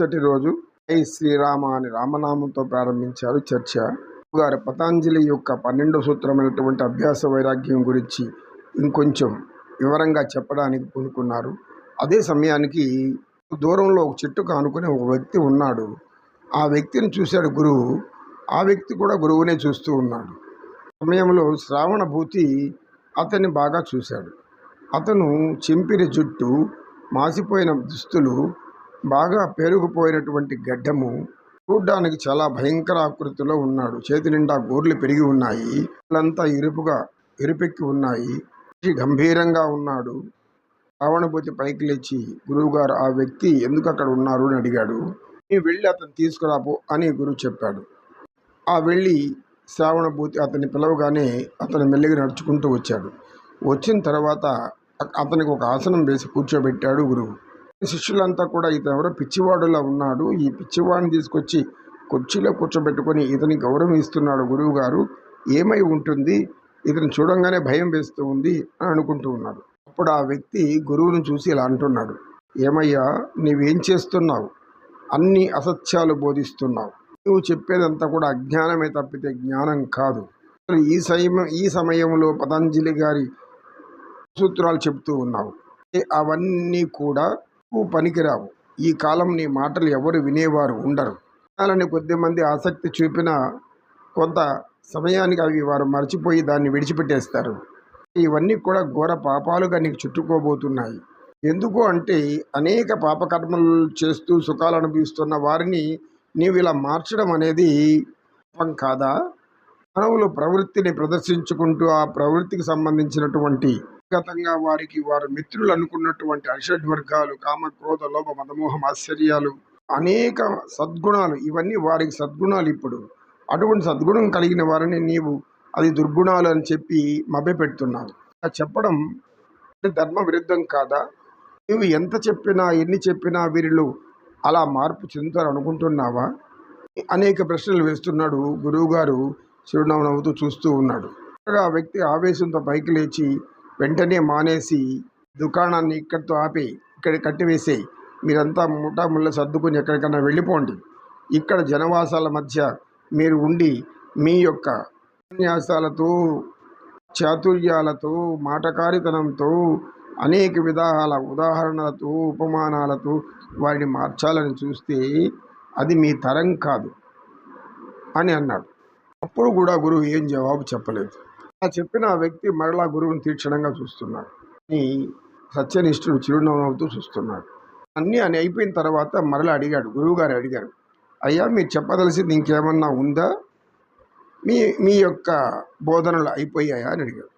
మరుసటి రోజు జై శ్రీరామ అని రామనామంతో ప్రారంభించారు చర్చ. గారు పతాంజలి యొక్క పన్నెండో సూత్రమైనటువంటి అభ్యాస వైరాగ్యం గురించి ఇంకొంచెం వివరంగా చెప్పడానికి పూనుకున్నారు. అదే సమయానికి దూరంలో ఒక చెట్టుకు కానుకునే ఒక వ్యక్తి ఉన్నాడు. ఆ వ్యక్తిని చూశాడు గురువు. ఆ వ్యక్తి కూడా గురువునే చూస్తూ ఉన్నాడు. సమయంలో శ్రావణ భూతి అతన్ని బాగా చూశాడు. అతను చెంపిన జుట్టు మాసిపోయిన దుస్తులు బాగా పేరుకుపోయినటువంటి గడ్డము చూడ్డానికి చాలా భయంకర ఆకృతిలో ఉన్నాడు. చేతి నిండా గోర్లు పెరిగి ఉన్నాయి. వాళ్ళంతా ఇరుపుగా ఎరుపెక్కి ఉన్నాయి. గంభీరంగా ఉన్నాడు. రావణభూతి పైకి లేచి గురువుగారు ఆ వ్యక్తి ఎందుకు అక్కడ ఉన్నారు? అని అడిగాడు. నీ వెళ్ళి అతను తీసుకురాపో అని గురువు చెప్పాడు. ఆ వెళ్ళి శ్రావణభూతి అతన్ని పిలవగానే అతను మెల్లిగా నడుచుకుంటూ వచ్చాడు. వచ్చిన తర్వాత అతనికి ఒక ఆసనం వేసి కూర్చోబెట్టాడు గురువు. శిష్యులంతా కూడా ఇతను ఎవరో పిచ్చివాడులా ఉన్నాడు. ఈ పిచ్చివాడిని తీసుకొచ్చి కుర్చీలో కూర్చోబెట్టుకొని ఇతని గౌరవిస్తున్నాడు గురువు గారు ఏమై ఉంటుంది? ఇతను చూడంగానే భయం వేస్తూ ఉంది అని అనుకుంటూ ఉన్నాడు. అప్పుడు ఆ వ్యక్తి గురువుని చూసి ఇలా అంటున్నాడు. ఏమయ్యా నీవేం చేస్తున్నావు? అన్ని అసత్యాలు బోధిస్తున్నావు. నువ్వు చెప్పేదంతా కూడా అజ్ఞానమే తప్పితే జ్ఞానం కాదు. ఈ సమయం ఈ సమయంలో పతంజలి గారి సూత్రాలు చెప్తూ ఉన్నావు. అవన్నీ కూడా పనికిరావు. ఈ కాలం నీ మాటలు ఎవరు వినేవారు ఉండరు. వినాలని కొద్దిమంది ఆసక్తి చూపిన కొంత సమయానికి అవి వారు మర్చిపోయి దాన్ని విడిచిపెట్టేస్తారు. ఇవన్నీ కూడా ఘోర పాపాలుగా నీకు చుట్టుకోబోతున్నాయి. ఎందుకు అంటే అనేక పాపకర్మలు చేస్తూ సుఖాలు అనుభవిస్తున్న వారిని నీవు ఇలా మార్చడం అనేది పాపం కాదా? మానవులు ప్రవృత్తిని ప్రదర్శించుకుంటూ ఆ ప్రవృత్తికి సంబంధించినటువంటి అంతర్గతంగా వారికి వారు మిత్రులు అనుకున్నటువంటి అషడ్వర్గాలు కామ క్రోధ లోభ మదమోహం ఆశ్చర్యాలు అనేక సద్గుణాలు ఇవన్నీ వారికి సద్గుణాలు ఇప్పుడు. అటువంటి సద్గుణం కలిగిన వారిని నీవు అది దుర్గుణాలు అని చెప్పి మభ్యపెడుతున్నావు. అలా చెప్పడం అంటే ధర్మ విరుద్ధం కాదా? నువ్వు ఎంత చెప్పినా ఎన్ని చెప్పినా వీరిలో అలా మార్పు చెందుతారు అనుకుంటున్నావా? అనేక ప్రశ్నలు వేస్తున్నాడు గురువుగారు చిరునవ్వు నవ్వుతూ చూస్తూ ఉన్నాడు. ఆ వ్యక్తి ఆవేశంతో పైకి లేచి వెంటనే మానేసి దుకాణాన్ని ఇక్కడితో ఆపి ఇక్కడ కట్టివేసేయి. మీరంతా ముఠా సర్దుకుని సర్దుకొని ఎక్కడికైనా వెళ్ళిపోండి. ఇక్కడ జనవాసాల మధ్య మీరు ఉండి మీ యొక్క ఉపన్యాసాలతో చాతుర్యాలతో మాటకారితనంతో అనేక విధాల ఉదాహరణలతో ఉపమానాలతో వారిని మార్చాలని చూస్తే అది మీ తరం కాదు అని అన్నాడు. అప్పుడు కూడా గురువు ఏం జవాబు చెప్పలేదు. చెప్పిన ఆ వ్యక్తి మరలా గురువుని తీర్చడంగా చూస్తున్నాడు. అని సత్యనిష్ఠుడు చిరునవ్వుతూ చూస్తున్నాడు. అన్నీ అని అయిపోయిన తర్వాత మరలా అడిగాడు గురువుగారు అడిగారు అయ్యా మీరు చెప్పదలసింది ఇంకేమన్నా ఉందా? మీ మీ యొక్క బోధనలు అయిపోయాయా? అని అడిగాడు.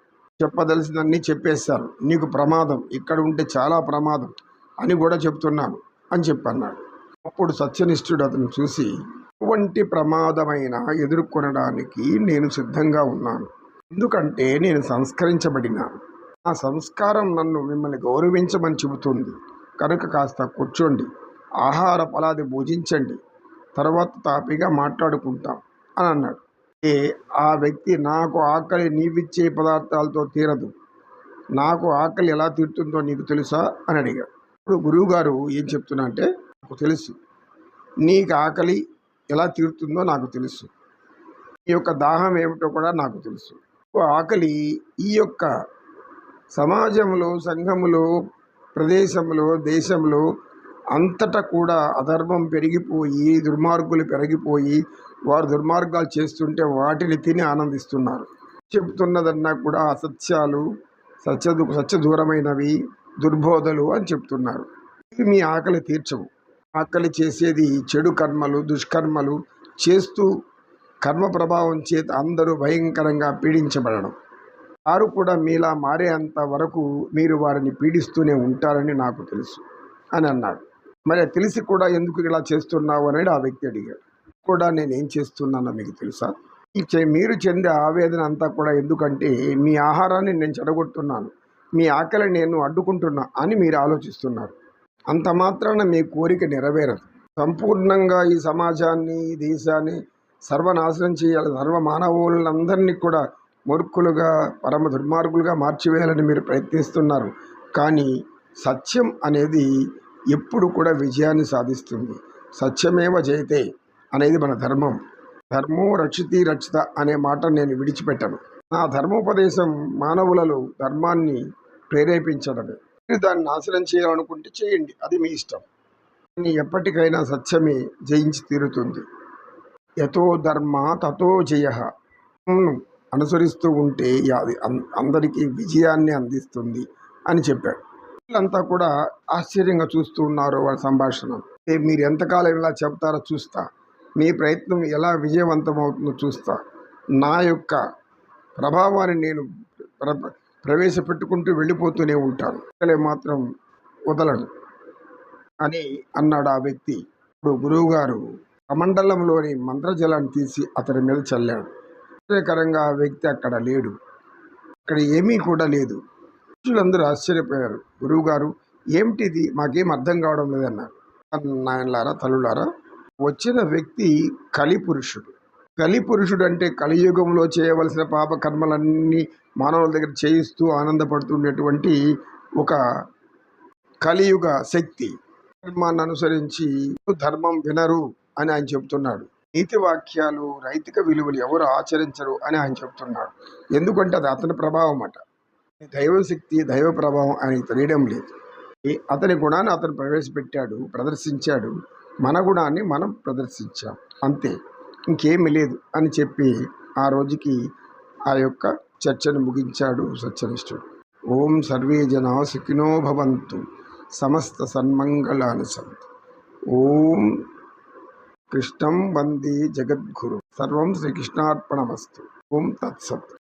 చెప్పదలసిందన్నీ చెప్పేస్తారు నీకు ప్రమాదం ఇక్కడ ఉంటే చాలా ప్రమాదం అని కూడా చెప్తున్నాను అని చెప్పన్నాడు. అప్పుడు సత్యనిష్ఠుడు అతను చూసి ఎటువంటి ప్రమాదమైన ఎదుర్కొనడానికి నేను సిద్ధంగా ఉన్నాను. ఎందుకంటే నేను సంస్కరించబడినాను ఆ సంస్కారం నన్ను మిమ్మల్ని గౌరవించమని చెబుతుంది. కనుక కాస్త కూర్చోండి. ఆహార ఫలాది భోజించండి. తర్వాత తాపిగా మాట్లాడుకుంటాం అని అన్నాడు. ఏ ఆ వ్యక్తి నాకు ఆకలి నీవిచ్చే పదార్థాలతో తీరదు. నాకు ఆకలి ఎలా తీరుతుందో నీకు తెలుసా అని అడిగాడు. ఇప్పుడు గురువుగారు ఏం చెప్తున్నా అంటే నాకు తెలుసు. నీకు ఆకలి ఎలా తీరుతుందో నాకు తెలుసు. నీ యొక్క దాహం ఏమిటో కూడా నాకు తెలుసు. ఆకలి ఈ యొక్క సమాజంలో సంఘములో ప్రదేశంలో దేశంలో అంతటా కూడా అధర్మం పెరిగిపోయి దుర్మార్గులు పెరిగిపోయి వారు దుర్మార్గాలు చేస్తుంటే వాటిని తిని ఆనందిస్తున్నారు. చెప్తున్నదన్నా కూడా అసత్యాలు సత్య సత్య దూరమైనవి దుర్బోధలు అని చెప్తున్నారు. ఇవి మీ ఆకలి తీర్చవు. ఆకలి చేసేది చెడు కర్మలు దుష్కర్మలు చేస్తూ కర్మ ప్రభావం చేత అందరూ భయంకరంగా పీడించబడడం. వారు కూడా మీలా మారేంత వరకు మీరు వారిని పీడిస్తూనే ఉంటారని నాకు తెలుసు అని అన్నాడు. మరి తెలిసి కూడా ఎందుకు ఇలా చేస్తున్నావు అనేది ఆ వ్యక్తి అడిగాడు. కూడా నేను ఏం చేస్తున్నానో మీకు తెలుసా? ఈ చె- మీరు చెందే ఆవేదన అంతా కూడా ఎందుకంటే మీ ఆహారాన్ని నేను చెడగొడుతున్నాను మీ ఆకలి నేను అడ్డుకుంటున్నా అని మీరు ఆలోచిస్తున్నారు. అంత మాత్రాన మీ కోరిక నెరవేరదు. సంపూర్ణంగా ఈ సమాజాన్ని ఈ దేశాన్ని సర్వనాశనం చేయాలి. సర్వ మానవులందరినీ కూడా మూర్ఖులుగా పరమ దుర్మార్గులుగా మార్చివేయాలని మీరు ప్రయత్నిస్తున్నారు. కానీ సత్యం అనేది ఎప్పుడు కూడా విజయాన్ని సాధిస్తుంది. సత్యమేవ జయతే అనేది మన ధర్మం. ధర్మో రక్షితి రక్షిత అనే మాట నేను విడిచిపెట్టను. నా ధర్మోపదేశం మానవులలో ధర్మాన్ని ప్రేరేపించడమే. మీరు దాన్ని నాశనం చేయాలనుకుంటే చేయండి. అది మీ ఇష్టం. కానీ ఎప్పటికైనా సత్యమే జయించి తీరుతుంది. యతో ధర్మ తతో జయ. అనుసరిస్తూ ఉంటే అది అందరికీ విజయాన్ని అందిస్తుంది అని చెప్పాడు. వీళ్ళంతా కూడా ఆశ్చర్యంగా చూస్తూ ఉన్నారు వాళ్ళ సంభాషణ. మీరు ఎంతకాలం ఇలా చెప్తారో చూస్తా. మీ ప్రయత్నం ఎలా విజయవంతం అవుతుందో చూస్తా. నా యొక్క ప్రభావాన్ని నేను ప్ర ప్రవేశపెట్టుకుంటూ వెళ్ళిపోతూనే ఉంటాను. అసలే మాత్రం వదలను అని అన్నాడు ఆ వ్యక్తి. ఇప్పుడు గురువుగారు కమండలంలోని మంత్రజలాన్ని తీసి అతని మీద చల్లాడు. ఆశ్చర్యకరంగా వ్యక్తి అక్కడ లేడు. అక్కడ ఏమీ కూడా లేదు. శిష్యులందరూ ఆశ్చర్యపోయారు. గురువుగారు ఏమిటిది? మాకేం అర్థం కావడం లేదన్నారు. నాయనలారా తల్లులారా వచ్చిన వ్యక్తి కలిపురుషుడు. కలిపురుషుడు అంటే కలియుగంలో చేయవలసిన పాప కర్మలన్నీ మానవుల దగ్గర చేయిస్తూ ఆనందపడుతుండేటువంటి ఒక కలియుగ శక్తి. ధర్మాన్ని అనుసరించి ధర్మం వినరు. అని ఆయన చెప్తున్నాడు. నీతి వాక్యాలు రైతిక విలువలు ఎవరు ఆచరించరు అని ఆయన చెప్తున్నాడు. ఎందుకంటే అది అతని ప్రభావం అట. దైవశక్తి దైవ ప్రభావం ఆయనకి తెలియడం లేదు. అతని గుణాన్ని అతను ప్రవేశపెట్టాడు ప్రదర్శించాడు. మన గుణాన్ని మనం ప్రదర్శించాం. అంతే. ఇంకేమి లేదు అని చెప్పి ఆ రోజుకి ఆ యొక్క చర్చను ముగించాడు సత్యనిష్ఠుడు. ఓం సర్వే జనా సుఖినో భవంతు. సమస్త సన్మంగళాను సంతు ఓం कृष्णं वंदे जगद्गुरुं। सर्वं श्रीकृष्णार्पणमस्तु। ओम तत्सत्।